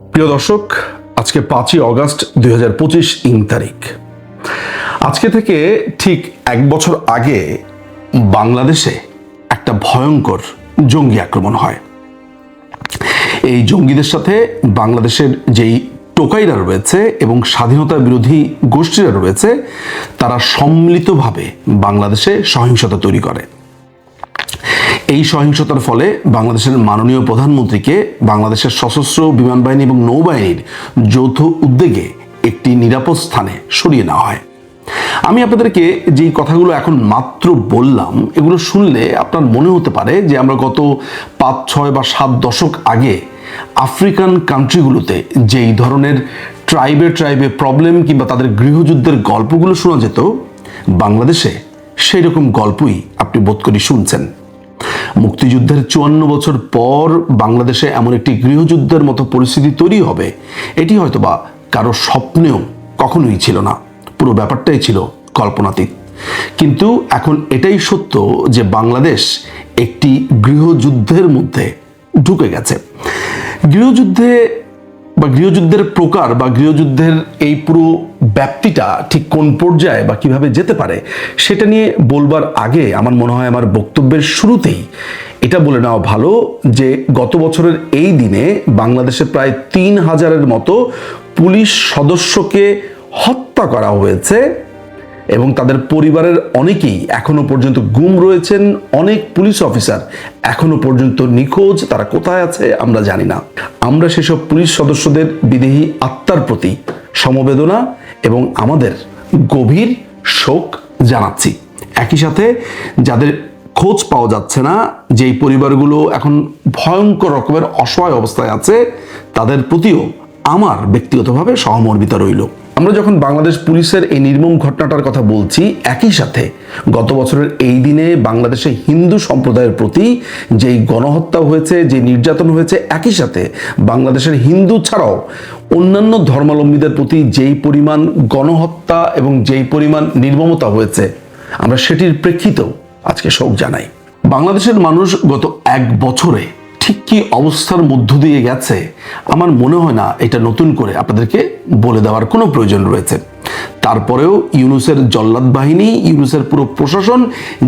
প্রিয় দর্শক, আজকে পাঁচই অগস্ট দুই হাজার পঁচিশ ইং তারিখ। আজকে থেকে ঠিক এক বছর আগে বাংলাদেশে একটা ভয়ঙ্কর জঙ্গি আক্রমণ হয়। এই জঙ্গিদের সাথে বাংলাদেশের যেই টোকাইরা রয়েছে এবং স্বাধীনতা বিরোধী গোষ্ঠীরা রয়েছে, তারা সম্মিলিতভাবে বাংলাদেশে সহিংসতা তৈরি করে। এই সহিংসতার ফলে বাংলাদেশের মাননীয় প্রধানমন্ত্রীকে বাংলাদেশের সশস্ত্র বিমান বাহিনী এবং নৌবাহিনীর যৌথ উদ্যোগে একটি নিরাপদ স্থানে সরিয়ে নেওয়া হয়। আমি আপনাদেরকে যেই কথাগুলো এখন মাত্র বললাম, এগুলো শুনলে আপনার মনে হতে পারে যে আমরা গত পাঁচ, ছয় বা সাত দশক আগে আফ্রিকান কান্ট্রিগুলোতে যেই ধরনের ট্রাইবে ট্রাইবে প্রবলেম কিংবা তাদের গৃহযুদ্ধের গল্পগুলো শোনা যেত, বাংলাদেশে সেই রকম গল্পই আপনি বোধ করি শুনছেন। মুক্তিযুদ্ধের চুয়ান্ন বছর পর বাংলাদেশে এমন একটি গৃহযুদ্ধের মতো পরিস্থিতি তৈরি হবে, এটি হয়তো বা কারও স্বপ্নেও কখনোই ছিল না। পুরো ব্যাপারটাই ছিল কল্পনাতীত। কিন্তু এখন এটাই সত্য যে বাংলাদেশ একটি গৃহযুদ্ধের মধ্যে ঢুকে গেছে। গৃহযুদ্ধে বা গৃহযুদ্ধের প্রকার বা গৃহযুদ্ধের এই পুরো ব্যাপ্তিটা ঠিক কোন পর্যায়ে বা কীভাবে যেতে পারে, সেটা নিয়ে বলবার আগে আমার মনে হয় আমার বক্তব্যের শুরুতেই এটা বলে নেওয়া ভালো যে গত বছরের এই দিনে বাংলাদেশে প্রায় তিন হাজারের মতো পুলিশ সদস্যকে হত্যা করা হয়েছে। এবং তাদের পরিবারের অনেকেই এখনও পর্যন্ত গুম রয়েছেন। অনেক পুলিশ অফিসার এখনও পর্যন্ত নিখোঁজ। তারা কোথায় আছে আমরা জানি না। আমরা সেসব পুলিশ সদস্যদের বিদেহী আত্মার প্রতি সমবেদনা এবং আমাদের গভীর শোক জানাচ্ছি। একই সাথে যাদের খোঁজ পাওয়া যাচ্ছে না, যেই পরিবারগুলো এখন ভয়ঙ্কর রকমের অসহায় অবস্থায় আছে, তাদের প্রতিও আমার ব্যক্তিগতভাবে সহমর্মিতা রইল। আমরা যখন বাংলাদেশ পুলিশের এই নির্মম ঘটনাটার কথা বলছি, একই সাথে গত বছরের এই দিনে বাংলাদেশে হিন্দু সম্প্রদায়ের প্রতি যেই গণহত্যা হয়েছে যে নির্যাতন হয়েছে, একই সাথে বাংলাদেশের হিন্দু ছাড়াও অন্যান্য ধর্মাবলম্বীদের প্রতি যেই পরিমাণ গণহত্যা এবং যেই পরিমাণ নির্মমতা হয়েছে, আমরা সেটির প্রেক্ষিতেও আজকে শোক জানাই। বাংলাদেশের মানুষ গত এক বছরে ঠিক কি অবস্থার মধ্য দিয়ে গেছে? আমার মনে হয় না এটা নতুন করে আপনাদেরকে বলে দেওয়ার কোনো প্রয়োজন রয়েছে। তারপরেও ইউনুসের জল্লাদ বাহিনী, ইউনুসের পুরো প্রশাসন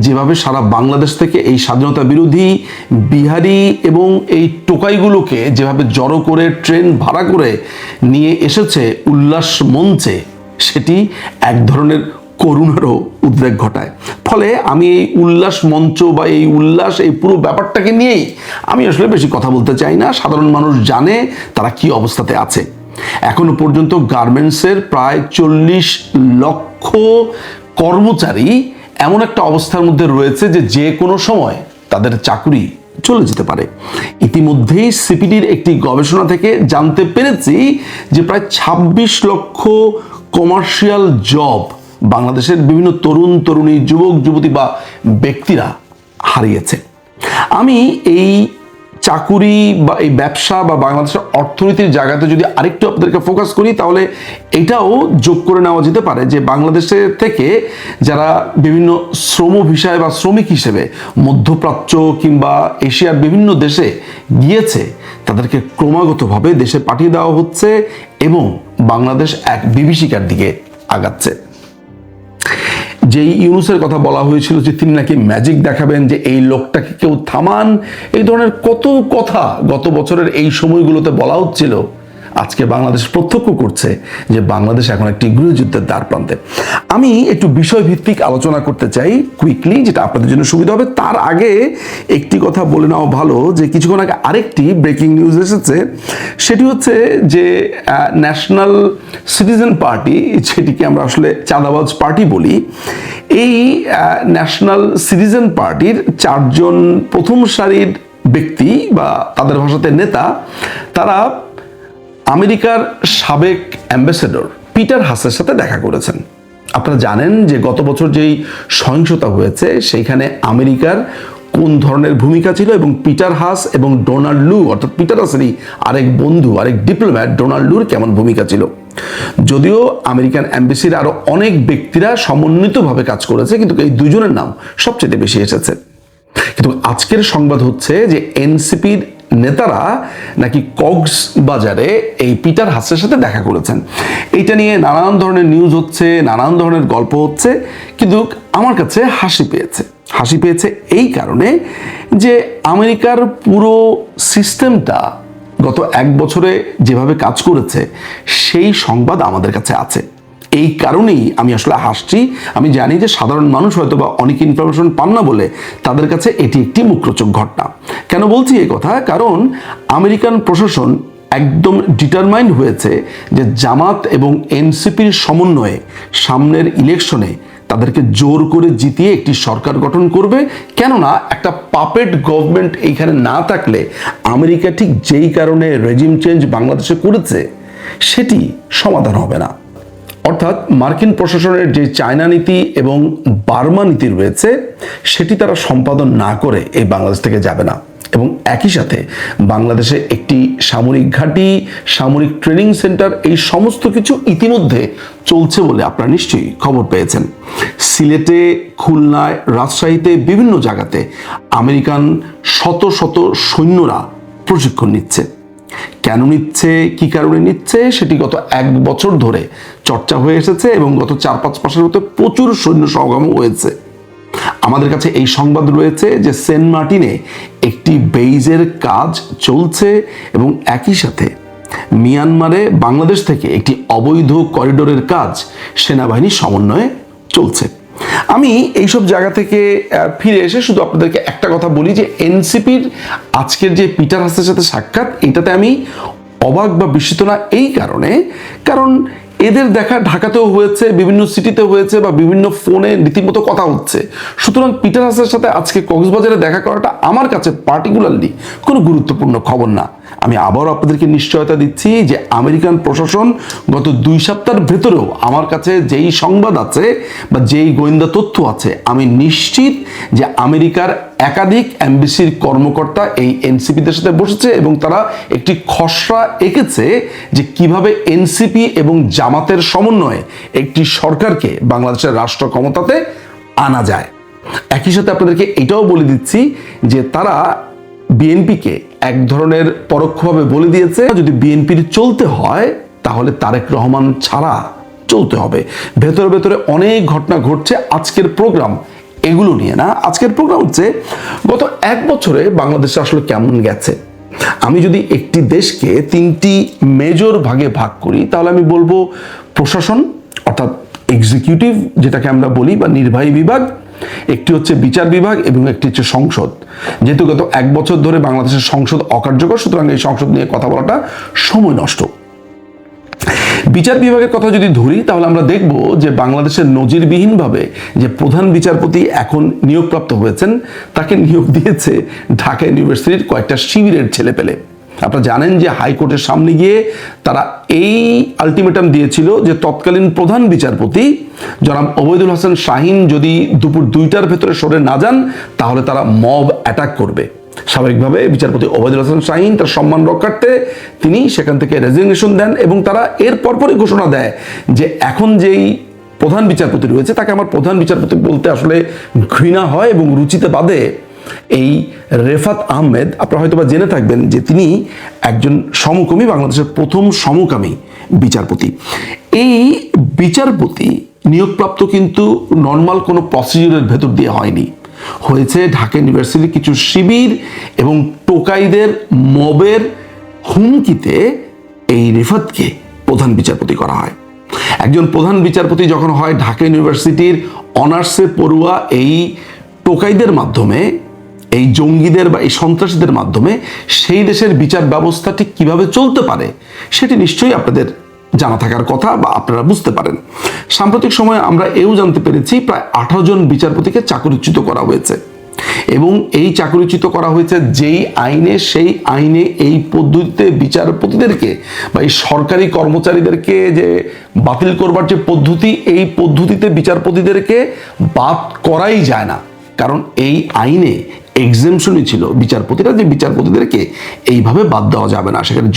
যেভাবে সারা বাংলাদেশ থেকে এই স্বাধীনতা বিরোধী বিহারি এবং এই টোকাইগুলোকে যেভাবে জড়ো করে, ট্রেন ভাড়া করে নিয়ে এসেছে উল্লাস মঞ্চে, সেটি এক ধরনের করুণারও উদ্বেগ ঘটায়। ফলে আমি এই উল্লাস মঞ্চ বা এই উল্লাস, এই পুরো ব্যাপারটাকে নিয়েই আমি আসলে বেশি কথা বলতে চাই না। সাধারণ মানুষ জানে তারা কি অবস্থাতে আছে। এখনও পর্যন্ত গার্মেন্টসের প্রায় চল্লিশ লক্ষ কর্মচারী এমন একটা অবস্থার মধ্যে রয়েছে যে যে কোনো সময় তাদের চাকুরি চলে যেতে পারে। ইতিমধ্যেই সিপিডির একটি গবেষণা থেকে জানতে পেরেছি যে প্রায় ২৬ লক্ষ কমার্শিয়াল জব বাংলাদেশের বিভিন্ন তরুণ, তরুণী, যুবক, যুবতী বা ব্যক্তিরা হারিয়েছে। আমি এই চাকুরি বা এই ব্যবসা বা বাংলাদেশের অর্থনীতির জায়গাতে যদি আরেকটু আপনাদেরকে ফোকাস করি, তাহলে এটাও যোগ করে নেওয়া যেতে পারে যে বাংলাদেশের থেকে যারা বিভিন্ন শ্রম ভিসায় বা শ্রমিক হিসেবে মধ্যপ্রাচ্য কিংবা এশিয়ার বিভিন্ন দেশে গিয়েছে, তাদেরকে ক্রমাগতভাবে দেশে পাঠিয়ে দেওয়া হচ্ছে এবং বাংলাদেশ এক বিভীষিকার দিকে আগাচ্ছে। যেই ইউনুসের কথা বলা হয়েছিল যে তিনি নাকি ম্যাজিক দেখাবেন, যে এই লোকটাকে কেউ থামান, এই ধরনের কত কথা গত বছরের এই সময়গুলোতে বলা হচ্ছিল। আজকে বাংলাদেশ প্রত্যক্ষ করছে যে বাংলাদেশ এখন একটি গৃহযুদ্ধের দ্বার প্রান্তে। আমি একটু বিষয় ভিত্তিক আলোচনা করতে চাই কুইকলি যেটা আপনাদের জন্য সুবিধা হবে। তার আগে একটি কথা বলে নেওয়া ভালো, যে কিছুক্ষণ আগে আরেকটি ব্রেকিং নিউজ এসেছে। সেটি হচ্ছে যে ন্যাশনাল সিটিজেন পার্টি যেটিকে আমরা আসলে চাঁদাবাজ পার্টি বলি, এই ন্যাশনাল সিটিজেন পার্টির চারজন প্রথম সারির ব্যক্তি বা তাদের ভাষাতে নেতা, তারা আমেরিকার সাবেক অ্যাম্বাসেডর পিটার হাসের সাথে দেখা করেছেন। আপনারা জানেন যে গত বছর যেই সহিংসতা হয়েছে, সেইখানে আমেরিকার কোন ধরনের ভূমিকা ছিল এবং পিটার হাস এবং ডোনাল্ড লু, অর্থাৎ পিটার হাসেরই আরেক বন্ধু, আরেক ডিপ্লোম্যাট, ডোনাল্ড লুর কেমন ভূমিকা ছিল? যদিও আমেরিকান অ্যাম্বাসির আরও অনেক ব্যক্তিরা সমন্বিতভাবে কাজ করেছে, কিন্তু এই দুজনের নাম সবচেয়ে বেশি এসেছে। কিন্তু আজকের সংবাদ হচ্ছে যে এনসিপির নেতারা নাকি কক্সবাজারে এই পিটার হাসের সাথে দেখা করেছেন। এইটা নিয়ে নানান ধরনের নিউজ হচ্ছে, নানান ধরনের গল্প হচ্ছে, কিন্তু আমার কাছে হাসি পেয়েছে। হাসি পেয়েছে এই কারণে যে আমেরিকার পুরো সিস্টেমটা গত এক বছরে যেভাবে কাজ করেছে, সেই সংবাদ আমাদের কাছে আছে। এই কারণেই আমি আসলে হাসছি। আমি জানি যে সাধারণ মানুষ হয়তো বা অনেক ইনফরমেশন পান না বলে তাদের কাছে এটি একটি মুখরোচক ঘটনা। কেন বলছি এই কথা? কারণ আমেরিকান প্রশাসন একদম ডিটারমাইন্ড হয়েছে যে জামাত এবং এনসিপির সমন্বয়ে সামনের ইলেকশনে তাদেরকে জোর করে জিতিয়ে একটি সরকার গঠন করবে। কেননা একটা পাপেট গভর্নমেন্ট এইখানে না থাকলে আমেরিকা ঠিক যেই কারণে রেজিম চেঞ্জ বাংলাদেশে করেছে, সেটি সমাধান হবে না। অর্থাৎ মার্কিন প্রশাসনের যে চায়না নীতি এবং বার্মা নীতি রয়েছে, সেটি তারা সম্পাদন না করে এই বাংলাদেশ থেকে যাবে না। এবং একই সাথে বাংলাদেশে একটি সামরিক ঘাঁটি, সামরিক ট্রেনিং সেন্টার, এই সমস্ত কিছু ইতিমধ্যে চলছে বলে আপনারা নিশ্চয়ই খবর পেয়েছেন। সিলেটে, খুলনায়, রাজশাহীতে বিভিন্ন জায়গাতে আমেরিকান শত শত সৈন্যরা প্রশিক্ষণ নিচ্ছে। কেন নিচ্ছে, কি কারণে নিচ্ছে, সেটি গত এক বছর ধরে চর্চা হয়ে এসেছে এবং গত চার পাঁচ মাসের মধ্যে প্রচুর সৈন্য সমাগম হয়েছে। আমাদের কাছে এই সংবাদ রয়েছে যে সেন্ট মার্টিনে একটি বেইজের কাজ চলছে এবং একই সাথে মিয়ানমারে বাংলাদেশ থেকে একটি অবৈধ করিডোরের কাজ সেনাবাহিনীর সমন্বয়ে চলছে। আমি এইসব জায়গা থেকে ফিরে এসে শুধু আপনাদেরকে একটা কথা বলি যে এনসিপির আজকের যে পিটার হাসের সাথে সাক্ষাৎ, এটাতে আমি অবাক বা বিস্মিত না এই কারণে। কারণ এদের দেখা ঢাকাতেও হয়েছে, বিভিন্ন সিটিতে হয়েছে বা বিভিন্ন ফোনে রীতিমতো কথা হচ্ছে। সুতরাং পিটার হাসের সাথে আজকে কক্সবাজারে দেখা করাটা আমার কাছে পার্টিকুলারলি কোনো গুরুত্বপূর্ণ খবর না। আমি আবারও আপনাদেরকে নিশ্চয়তা দিচ্ছি যে আমেরিকান প্রশাসন গত দুই সপ্তাহের ভেতরেও আমার কাছে যেই সংবাদ আছে বা যেই গোয়েন্দা তথ্য আছে, আমি নিশ্চিত যে আমেরিকার একাধিক এমবিসির কর্মকর্তা এই এনসিপিদের সাথে বসেছে এবং তারা একটি খসড়া এঁকেছে যে কীভাবে এনসিপি এবং জামাতের সমন্বয়ে একটি সরকারকে বাংলাদেশের রাষ্ট্র ক্ষমতাতে আনা যায়। একই সাথে আপনাদেরকে এটাও বলে দিচ্ছি যে তারা বিএনপিকে এক ধরনের পরোক্ষভাবে বলে দিয়েছে, যদি বিএনপির চলতে হয়, তাহলে তারেক রহমান ছাড়া চলতে হবে। ভেতরে ভেতরে অনেক ঘটনা ঘটছে। আজকের প্রোগ্রাম এগুলো নিয়ে না আজকের প্রোগ্রাম হচ্ছে গত এক বছরে বাংলাদেশে আসলে কেমন গেছে? আমি যদি একটি দেশকে তিনটি মেজর ভাগে ভাগ করি, তাহলে আমি বলব প্রশাসন, অর্থাৎ এক্সিকিউটিভ যেটাকে আমরা বলি, বা নির্বাহী বিভাগ, একটি হচ্ছে বিচার বিভাগ এবং একটি হচ্ছে সংসদ। যেহেতু গত এক বছর ধরে বাংলাদেশের সংসদ অকার্যকর, সুতরাং এই সংসদ নিয়ে কথা বলাটা সময় নষ্ট। বিচার বিভাগের কথা যদি ধরি, তাহলে আমরা দেখব যে বাংলাদেশের নজিরবিহীনভাবে যে প্রধান বিচারপতি এখন নিয়োগপ্রাপ্ত হয়েছেন, তাকে নিয়োগ দিয়েছে ঢাকা ইউনিভার্সিটির কয়েকটা শিবিরের ছেলেপেলে। আপনারা জানেন যে হাইকোর্টের সামনে গিয়ে তারা এই আলটিমেটাম দিয়েছিল যে তৎকালীন প্রধান বিচারপতি জনাব ওবৈদুল হাসান শাহিন যদি দুপুর দুইটার ভেতরে সরে না যান, তাহলে তারা মব অ্যাটাক করবে। স্বাভাবিকভাবে বিচারপতি ওবায়দুল হাসান শাহিন তার সম্মান রক্ষার্থে তিনি সেখান থেকে রেজিগনেশন দেন এবং তারা এর পরপরই ঘোষণা দেয় যে এখন যেই প্রধান বিচারপতি রয়েছে, তাকে আমার প্রধান বিচারপতি বলতে আসলে ঘৃণা হয় এবং রুচিতে বাদে এই রেফাত আহমেদ, আপনারা হয়তো বা জেনে থাকবেন যে তিনি একজন সমকামী, বাংলাদেশের প্রথম সমকামী বিচারপতি। এই বিচারপতি নিয়োগপ্রাপ্ত কিন্তু নর্মাল কোনো প্রসিডিউরের ভেতর দিয়ে হয়নি। হয়েছে ঢাকা ইউনিভার্সিটির কিছু শিবির এবং টোকাইদের মবের হুমকিতে এই রিফাতকে প্রধান বিচারপতি করা হয়। একজন প্রধান বিচারপতি যখন হয় ঢাকা ইউনিভার্সিটির অনার্সে পড়ুয়া এই টোকাইদের মাধ্যমে, এই জঙ্গিদের বা এই সন্ত্রাসীদের মাধ্যমে, সেই দেশের বিচার ব্যবস্থা ঠিক কীভাবে চলতে পারে, সেটি নিশ্চয়ই আপনাদের জানা থাকার কথা বা আপনারা বুঝতে পারেন। সাম্প্রতিক সময়ে আমরা এও জানতে পেরেছি প্রায় আঠারো জন বিচারপতিকে চাকরিচ্যুত করা হয়েছে। এবং এই চাকরিচ্যুত করা হয়েছে যেই আইনে, সেই আইনে এই পদ্ধতিতে বিচারপতিদেরকে বা এই সরকারি কর্মচারীদেরকে যে বাতিল করবার যে পদ্ধতি, এই পদ্ধতিতে বিচারপতিদেরকে বাদ করাই যায় না। কারণ এই আইনে এক্সেমশনই ছিল। বিচারপতিরা যে বিচারপতিদেরকে এইভাবে বাদ দেওয়া যাবে না। সেখানে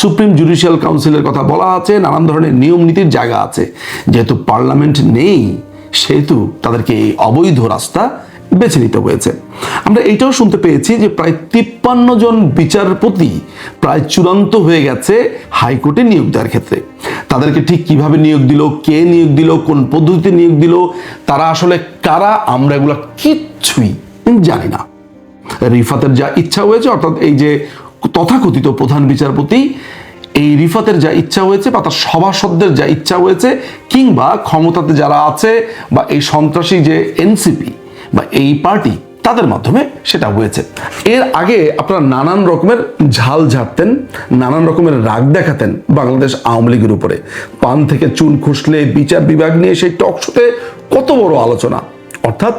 সুপ্রিম জুডিশিয়াল কাউন্সিলের কথা বলা আছে, নানান ধরনের নিয়ম নীতির জায়গা আছে। যেহেতু পার্লামেন্ট নেই, সেহেতু তাদেরকে এই অবৈধ রাস্তা বেছে নিতে হয়েছে। আমরা এইটাও শুনতে পেয়েছি যে প্রায় তিপ্পান্ন জন বিচারপতি প্রায় চূড়ান্ত হয়ে গেছে হাইকোর্টে নিয়োগ দেওয়ার ক্ষেত্রে। তাদেরকে ঠিক কীভাবে নিয়োগ দিল, কে নিয়োগ দিল, কোন পদ্ধতিতে নিয়োগ দিল, তারা আসলে কারা, আমরা এগুলো কিচ্ছুই জানি না। রিফাতের যা ইচ্ছা হয়েছে, অর্থাৎ এই যে তথাকথিত প্রধান বিচারপতি, এই রিফাতের যা ইচ্ছা হয়েছে বা তার সভাসদদের যা ইচ্ছা হয়েছে, কিংবা ক্ষমতাতে যারা আছে বা এই সন্ত্রাসী যে এনসিপি বা এই পার্টি, তাদের মাধ্যমে সেটা হয়েছে। এর আগে আপনারা নানান রকমের ঝাল ঝাড়তেন, নানান রকমের রাগ দেখাতেন বাংলাদেশ আওয়ামী লীগের উপরে। পান থেকে চুন খুসলে বিচার বিভাগ নিয়ে সেই টকশোতে কত বড় আলোচনা। অর্থাৎ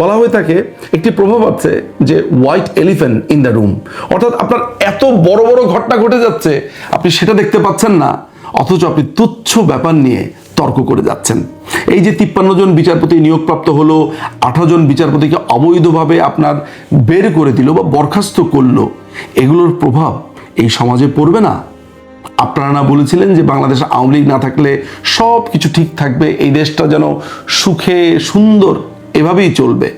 বলা হয়ে থাকে, একটি প্রভাব আছে যে white elephant in the room অর্থাৎ আপনার এত বড় বড় ঘটনা ঘটে যাচ্ছে, আপনি সেটা দেখতে পাচ্ছেন না, অথচ আপনি তুচ্ছ ব্যাপার নিয়ে তর্ক করে যাচ্ছেন। এই যে তিপ্পান্ন জন বিচারপতি নিয়োগপ্রাপ্ত হলো, আঠারো জন বিচারপতিকে অবৈধভাবে আপনার বের করে দিল বা বরখাস্ত করল, এগুলোর প্রভাব এই সমাজে পড়বে না? আপনারা না বলেছিলেন যে বাংলাদেশ আওয়ামী লীগ না থাকলে সব কিছু ঠিক থাকবে, এই দেশটা যেন সুখে, সুন্দর এভাবেই চলবে।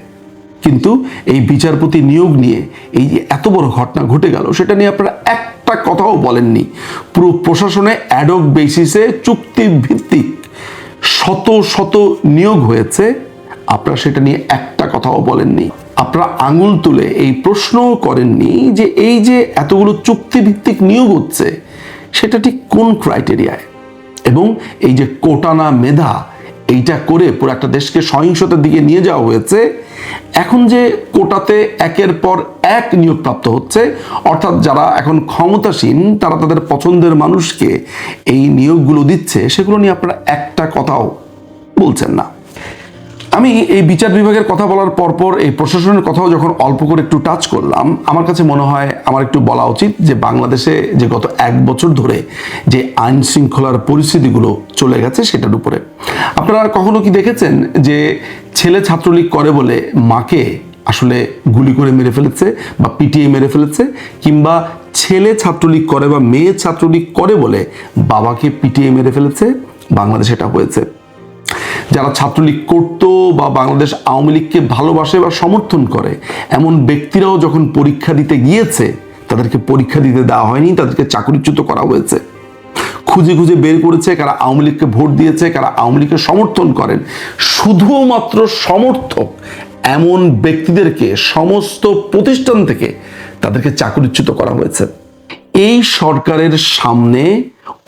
কিন্তু এই বিচারপতি নিয়োগ নিয়ে এই যে এত বড় ঘটনা ঘটে গেল, সেটা নিয়ে আপনারা একটা কথাও বলেননি। পুরো প্রশাসনে অ্যাডক বেসিসে চুক্তি ভিত্তিক শত শত নিয়োগ হয়েছে। আপনারা সেটা নিয়ে একটা কথাও বলেননি। আপনারা আঙুল তুলে এই প্রশ্নও করেননি যে এই যে এতগুলো চুক্তিভিত্তিক নিয়োগ হচ্ছে, সেটা ঠিক কোন ক্রাইটেরিয়ায় এবং এই যে কোটানা মেধা এইটা করে পুরো একটা দেশকে সহিংসতার দিকে নিয়ে যাওয়া হয়েছে। এখন যে কোটাতে একের পর এক নিয়োগপ্রাপ্ত হচ্ছে, অর্থাৎ যারা এখন ক্ষমতাসীন, তারা তাদের পছন্দের মানুষকে এই নিয়োগগুলো দিচ্ছে, সেগুলো নিয়ে আপনারা একটা কথাও বলছেন না। আমি এই বিচার বিভাগের কথা বলার পরপর এই প্রশাসনের কথাও যখন অল্প করে একটু টাচ করলাম, আমার কাছে মনে হয় আমার একটু বলা উচিত যে বাংলাদেশে যে গত এক বছর ধরে যে আইন শৃঙ্খলার পরিস্থিতিগুলো চলে গেছে সেটার উপরে। আপনারা কখনো কি দেখেছেন যে ছেলে ছাত্রলীগ করে বলে মাকে আসলে গুলি করে মেরে ফেলেছে বা পিটিয়ে মেরে ফেলেছে, কিংবা ছেলে ছাত্রলীগ করে বা মেয়ে ছাত্রলীগ করে বলে বাবাকে পিটিয়ে মেরে ফেলেছে? বাংলাদেশে এটা হয়েছে। যারা ছাত্রলীগ করত বা বাংলাদেশ আওয়ামী লীগকে ভালোবাসে বা সমর্থন করে, এমন ব্যক্তিরাও যখন পরীক্ষা দিতে গিয়েছে, তাদেরকে পরীক্ষা দিতে দেওয়া হয়নি, তাদেরকে চাকরিচ্যুত করা হয়েছে। খুঁজে খুঁজে বের করেছে কারা আওয়ামী লীগকে ভোট দিয়েছে, কারা আওয়ামী লীগকে সমর্থন করেন। শুধুমাত্র সমর্থক এমন ব্যক্তিদেরকে সমস্ত প্রতিষ্ঠান থেকে তাদেরকে চাকরিচ্যুত করা হয়েছে। এই সরকারের সামনে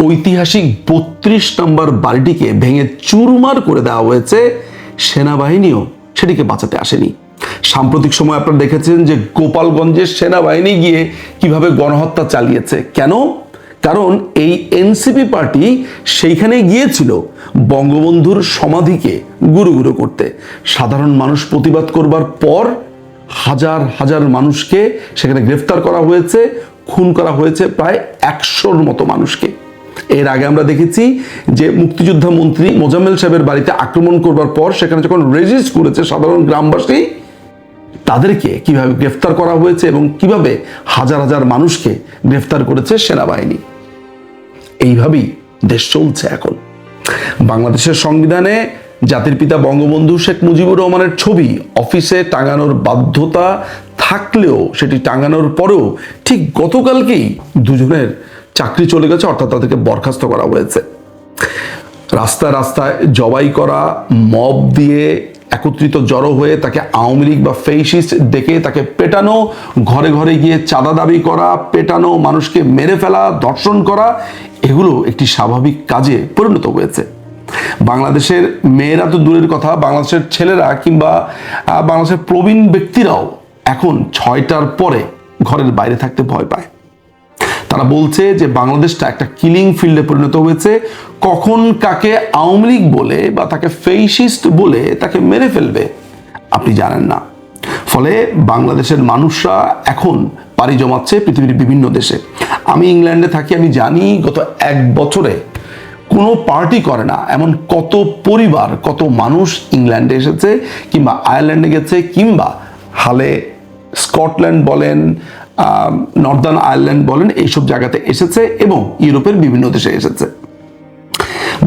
ঐতিহাসিক বত্রিশ নম্বর বাড়িটিকে ভেঙে চুরমার করে দেওয়া হয়েছে। সেনাবাহিনীও সেটিকে বাঁচাতে আসেনি। সাম্প্রতিক সময় আপনারা দেখেছেন যে গোপালগঞ্জের সেনাবাহিনী গিয়ে কীভাবে গণহত্যা চালিয়েছে। কেন? কারণ এই এনসিপি পার্টি সেইখানে গিয়েছিল বঙ্গবন্ধুর সমাধিকে গুরু গুরু করতে। সাধারণ মানুষ প্রতিবাদ করবার পর হাজার হাজার মানুষকে সেখানে গ্রেফতার করা হয়েছে, খুন করা হয়েছে প্রায় একশোর মতো মানুষকে। এর আগে আমরা দেখেছি যে মুক্তিযোদ্ধা মন্ত্রী মোজাম্মেল সাহেবের বাড়িতে আক্রমণ করবার পর সেখানে যখন রেজিস্ট করেছে সাধারণ গ্রামবাসী, তাদেরকে কীভাবে গ্রেফতার করা হয়েছে এবং কীভাবে হাজার হাজার মানুষকে গ্রেফতার করেছে সেনাবাহিনী? এইভাবেই দেশ চলছে এখন। বাংলাদেশের সংবিধানে জাতির পিতা বঙ্গবন্ধু শেখ মুজিবুর রহমানের ছবি অফিসে টাঙানোর বাধ্যতা থাকলেও, সেটি টাঙানোর পরেও ঠিক গতকালকেই দুজনের চাকরি চলে গেছে, অর্থাৎ তাদেরকে বরখাস্ত করা হয়েছে। রাস্তায় রাস্তায় জবাই করা, মব দিয়ে একত্রিত জড়ো হয়ে তাকে আওয়ামী লীগ বা ফেসিস্ট ডেকে তাকে পেটানো, ঘরে ঘরে গিয়ে চাঁদা দাবি করা, পেটানো, মানুষকে মেরে ফেলা, ধর্ষণ করা, এগুলো একটি স্বাভাবিক কাজে পরিণত হয়েছে। বাংলাদেশের মেয়েরা তো দূরের কথা, বাংলাদেশের ছেলেরা কিংবা বাংলাদেশের প্রবীণ ব্যক্তিরাও এখন ছয়টার পরে ঘরের বাইরে থাকতে ভয় পায়। তারা বলছে যে বাংলাদেশটা একটা কিলিং ফিল্ডে পরিণত হয়েছে। কখন কাকে আওয়ামী লীগ বলে বা তাকে ফেসিস্ট বলে তাকে মেরে ফেলবে আপনি জানেন না। ফলে বাংলাদেশের মানুষরা এখন পাড়ি জমাচ্ছে পৃথিবীর বিভিন্ন দেশে। আমি ইংল্যান্ডে থাকি, আমি জানি গত এক বছরে কোনো পার্টি করে না। এমন কত পরিবার, কত মানুষ ইংল্যান্ডে এসেছে কিংবা আয়ারল্যান্ডে গেছে কিংবা হালে স্কটল্যান্ড বলেন নর্দার্ন আয়ারল্যান্ড বলেন, এইসব জায়গাতে এসেছে এবং ইউরোপের বিভিন্ন দেশে এসেছে।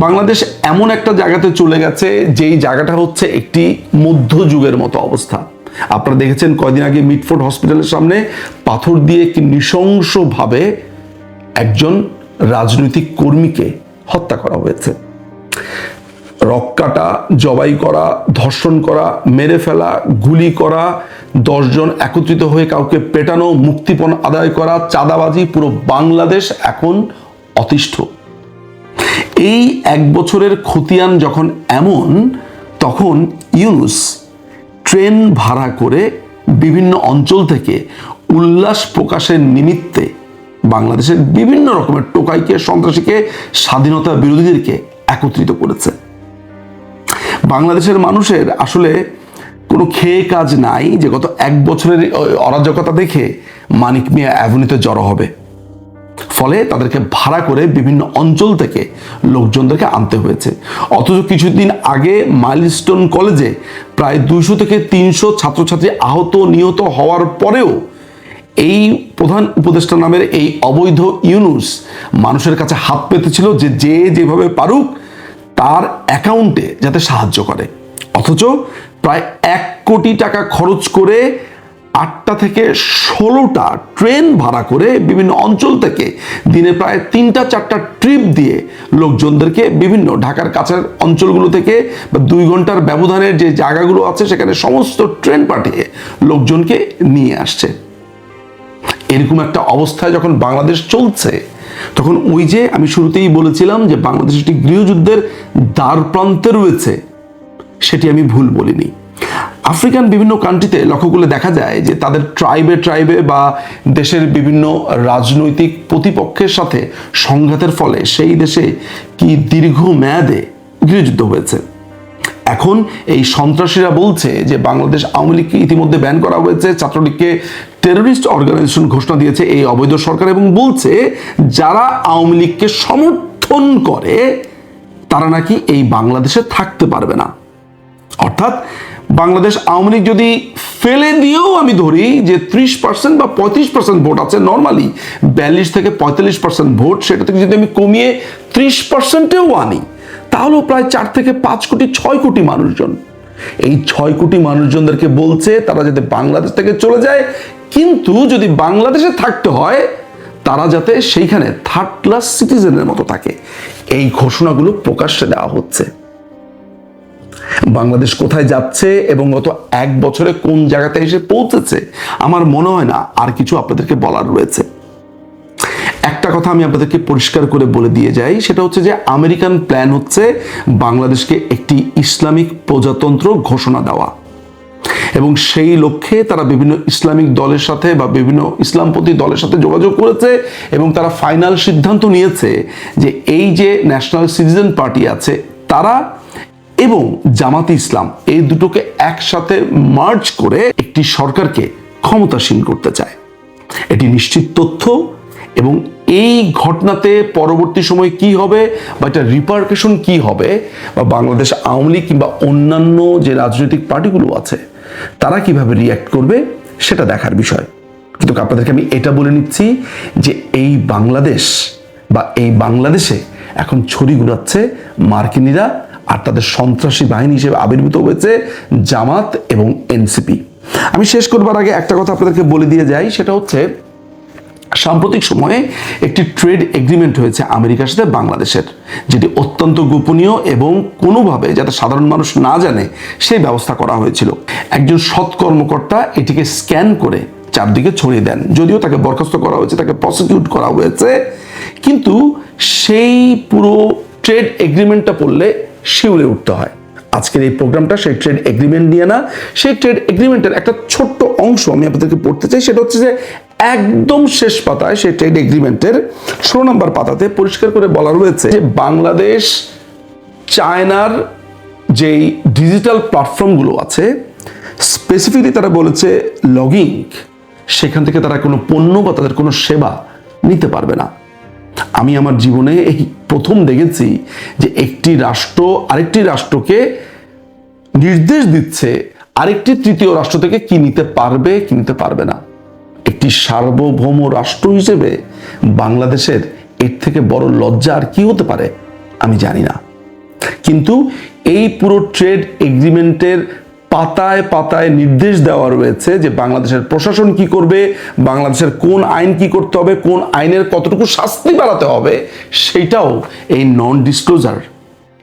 বাংলাদেশ এমন একটা জায়গাতে চলে গেছে, যেই জায়গাটা হচ্ছে একটি মধ্যযুগের মতো অবস্থা। আপনারা দেখেছেন কয়দিন আগে মিটফোর্ড হসপিটালের সামনে পাথর দিয়ে কি নৃশংসভাবে একজন রাজনৈতিক কর্মীকে হত্যা করা হয়েছে। রক্কাটা, জবাই করা, ধর্ষণ করা, মেরে ফেলা, গুলি করা, দশজন একত্রিত হয়ে কাউকে পেটানো, মুক্তিপণ আদায় করা, চাঁদাবাজি, পুরো বাংলাদেশ এখন অতিষ্ঠ। এই এক বছরের খতিয়ান যখন এমন, তখন ইউনুস ট্রেন ভাড়া করে বিভিন্ন অঞ্চল থেকে উল্লাস প্রকাশের নিমিত্তে বাংলাদেশের বিভিন্ন রকমের টোকাইকে, সন্ত্রাসীকে, স্বাধীনতা বিরোধীদেরকে একত্রিত করেছে। বাংলাদেশের মানুষের আসলে কোনো খেয়ে কাজ নাই যে গত এক বছরের অরাজকতা দেখে মানিক মিয়া অ্যাভিনিউতে জড়ো হবে। ফলে তাদেরকে ভাড়া করে বিভিন্ন অঞ্চল থেকে লোকজনদেরকে আনতে হয়েছে। অথচ কিছুদিন আগে মাইলস্টোন কলেজে প্রায় দুইশো থেকে তিনশো ছাত্রছাত্রী আহত নিহত হওয়ার পরেও এই প্রধান উপদেষ্টা নামের এই অবৈধ ইউনুস মানুষের কাছে হাত পেতেছিল যে যে যেভাবে পারুক তার অ্যাকাউন্টে যাতে সাহায্য করে। অথচ প্রায় এক কোটি টাকা খরচ করে আটটা থেকে ষোলোটা ট্রেন ভাড়া করে বিভিন্ন অঞ্চল থেকে দিনে প্রায় তিনটা, চারটা ট্রিপ দিয়ে লোকজনদেরকে বিভিন্ন ঢাকার কাছের অঞ্চলগুলো থেকে বা দুই ঘণ্টার ব্যবধানের যে জায়গাগুলো আছে, সেখানে সমস্ত ট্রেন পাঠিয়ে লোকজনকে নিয়ে আসছে। এরকম একটা অবস্থায় যখন বাংলাদেশ চলছে তখন ওই যে আমি শুরুতেই বলেছিলাম যে বাংলাদেশ একটি গৃহযুদ্ধের দ্বার প্রান্তে রয়েছে, সেটি আমি ভুল বলিনি। আফ্রিকান বিভিন্ন কান্ট্রিতে লক্ষ্য করলে দেখা যায় যে তাদের ট্রাইবে ট্রাইবে বা দেশের বিভিন্ন রাজনৈতিক প্রতিপক্ষের সাথে সংঘাতের ফলে সেই দেশে কি দীর্ঘ মেয়াদে গৃহযুদ্ধ হয়েছে। এখন এই সন্ত্রাসীরা বলছে যে বাংলাদেশ আওয়ামী লীগকে ইতিমধ্যে ব্যান করা হয়েছে, ছাত্রলীগকে টেরোরিস্ট অর্গানাইজেশন ঘোষণা দিয়েছে এই অবৈধ সরকার এবং বলছে যারা আওয়ামী লীগকে সমর্থন করে, তারা নাকি এই বাংলাদেশে থাকতে পারবে না। অর্থাৎ বাংলাদেশ আওয়ামী লীগ যদি ফেলে দিয়েও আমি ধরি যে ত্রিশ পার্সেন্ট বা পঁয়ত্রিশ পার্সেন্ট ভোট আছে নর্মালি বিয়াল্লিশ থেকে পঁয়তাল্লিশ পার্সেন্ট ভোট, সেটা থেকে যদি আমি কমিয়ে ত্রিশ পার্সেন্টেও আনি তাহলেও প্রায় চার থেকে পাঁচ কোটি, ছয় কোটি মানুষজন। এই ছয় কোটি মানুষজনদেরকে বলছে তারা যাতে বাংলাদেশ থেকে চলে যায়, কিন্তু যদি বাংলাদেশে থাকতে হয়, তারা যাতে সেইখানে থার্ড ক্লাস সিটিজেনের মতো থাকে। এই ঘোষণাগুলো প্রকাশ্যে দেওয়া হচ্ছে। বাংলাদেশ কোথায় যাচ্ছে এবং গত এক বছরে কোন জায়গাতে এসে পৌঁছেছে, আমার মনে হয় না। আর কিছু আপনাদেরকে বলার রয়েছে। একটা কথা আমি আপনাদেরকে পরিষ্কার করে বলে দিয়ে যাই, সেটা হচ্ছে যে আমেরিকান প্ল্যান হচ্ছে বাংলাদেশকে একটি ইসলামিক প্রজাতন্ত্র ঘোষণা দেওয়া। এবং সেই লক্ষ্যে তারা বিভিন্ন ইসলামিক দলের সাথে বা বিভিন্ন ইসলামপন্থী দলের সাথে যোগাযোগ করেছে এবং তারা ফাইনাল সিদ্ধান্ত নিয়েছে যে এই যে ন্যাশনাল সিটিজেন পার্টি আছে তারা এবং জামাতি ইসলাম এই দুটোকে একসাথে মার্চ করে একটি সরকারকে ক্ষমতাসীন করতে চায়। এটি নিশ্চিত তথ্য এবং এই ঘটনাতে পরবর্তী সময় কি হবে বা এটা রিপার্কেশন কি হবে বা বাংলাদেশ আওয়ামী লীগ কিংবা অন্যান্য যে রাজনৈতিক পার্টিগুলো আছে, তারা কীভাবে রিয়্যাক্ট করবে সেটা দেখার বিষয়। কিন্তু আপনাদেরকে আমি এটা বলে নিচ্ছি যে এই বাংলাদেশ বা এই বাংলাদেশে এখন ছড়ি ঘুরাচ্ছে মার্কিনীরা আর তাদের সন্ত্রাসী বাহিনী হিসেবে আবির্ভূত হয়েছে জামাত এবং এনসিপি। আমি শেষ করবার আগে একটা কথা আপনাদেরকে বলে দিয়ে যাই, সেটা হচ্ছে সাম্প্রতিক সময়ে একটি ট্রেড এগ্রিমেন্ট হয়েছে আমেরিকার সাথে বাংলাদেশের, যেটি অত্যন্ত গোপনীয় এবং কোনোভাবে যাতে সাধারণ মানুষ না জানে, সেই ব্যবস্থা করা হয়েছিল। একজন সৎ কর্মকর্তা এটিকে স্ক্যান করে চারদিকে ছড়িয়ে দেন। যদিও তাকে বরখাস্ত করা হয়েছে, তাকে প্রসিকিউট করা হয়েছে, কিন্তু সেই পুরো ট্রেড এগ্রিমেন্টটা পড়লে শিউরে উঠতে হয়। আজকের এই প্রোগ্রামটা, সেই ট্রেড এগ্রিমেন্ট নিয়ে না, সেই ট্রেড এগ্রিমেন্টের একটা ছোট্ট অংশ আমি আপনাদেরকে পড়তে চাই। সেটা হচ্ছে যে একদম শেষ পাতায় সেই ট্রেড এগ্রিমেন্টের ষোলো নম্বর পাতাতে পরিষ্কার করে বলা রয়েছে যে বাংলাদেশ, চায়নার যেই ডিজিটাল প্ল্যাটফর্মগুলো আছে স্পেসিফিকলি তারা বলেছে লগিং সেখান থেকে তারা কোনো পণ্য বা তাদের কোনো সেবা নিতে পারবে না। আমি আমার জীবনে এই প্রথম দেখেছি যে একটি রাষ্ট্র আরেকটি রাষ্ট্রকে নির্দেশ দিচ্ছে আরেকটি তৃতীয় রাষ্ট্র থেকে কি নিতে পারবে, কি নিতে পারবে না। একটি সার্বভৌম রাষ্ট্র হিসেবে বাংলাদেশের এর থেকে বড় লজ্জা আর কি হতে পারে, আমি জানি না। কিন্তু এই পুরো ট্রেড এগ্রিমেন্টের পাতায় পাতায় নির্দেশ দেওয়া রয়েছে যে বাংলাদেশের প্রশাসন কি করবে, বাংলাদেশের কোন আইন কি করতে হবে, কোন আইনের কতটুকু শাস্তি বাড়াতে হবে, সেটাও এই নন ডিসক্লোজার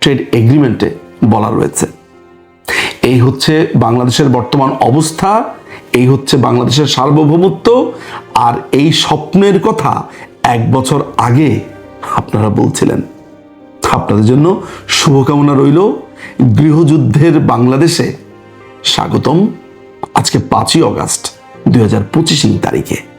ট্রেড এগ্রিমেন্টে বলা রয়েছে। এই হচ্ছে বাংলাদেশের বর্তমান অবস্থা, এই হচ্ছে বাংলাদেশের সার্বভৌমত্ব, আর এই স্বপ্নের কথা এক বছর আগে আপনারা বলছিলেন। আপনাদের জন্য শুভকামনা রইল, গৃহযুদ্ধের বাংলাদেশে স্বাগতম। আজকে পাঁচই অগাস্ট দুই হাজার পঁচিশ তারিখে।